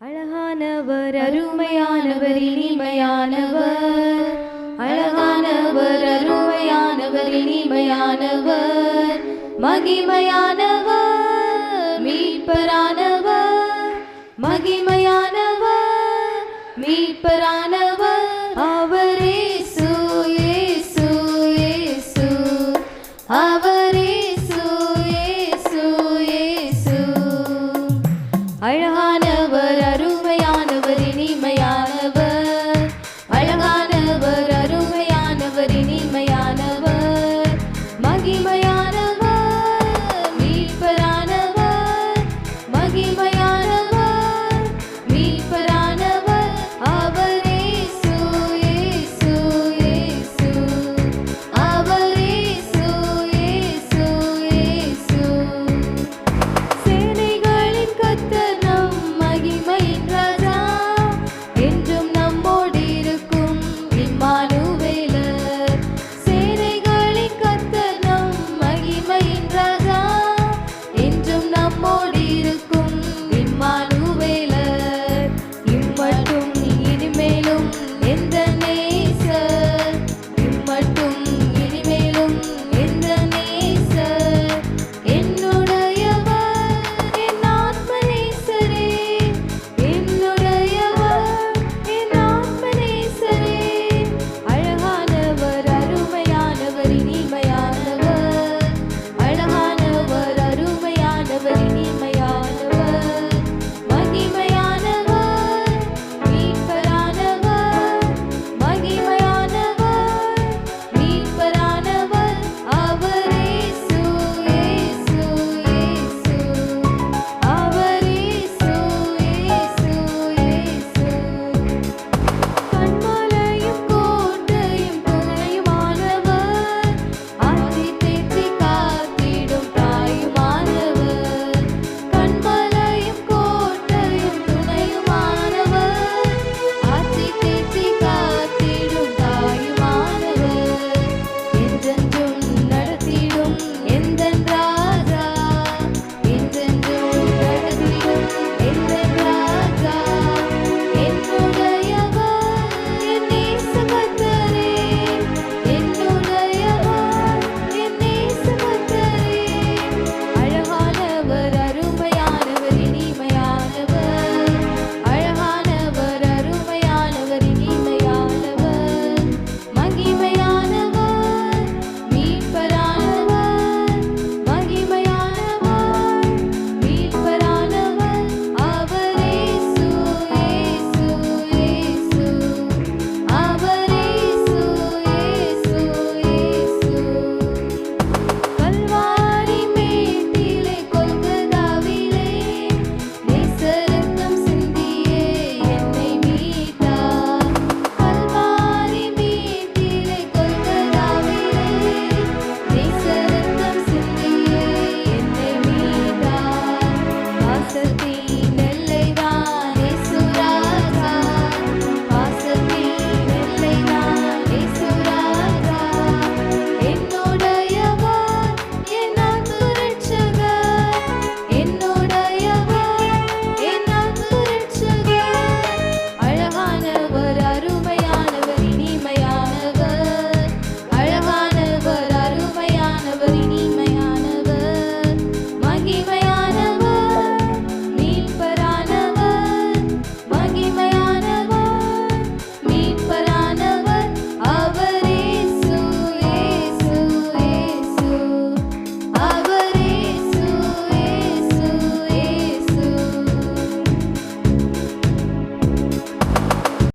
அழகானவர் அருமையானவர் இனிமையானவர். அழகானவர் அருமையானவர் இனிமையானவர். மகிமையானவர் மீட்பரானவர். மகிமையானவர் மீட்பரானவர். அவரே சுயே சுயே சு அவரே சுயே சுயே சு அழகா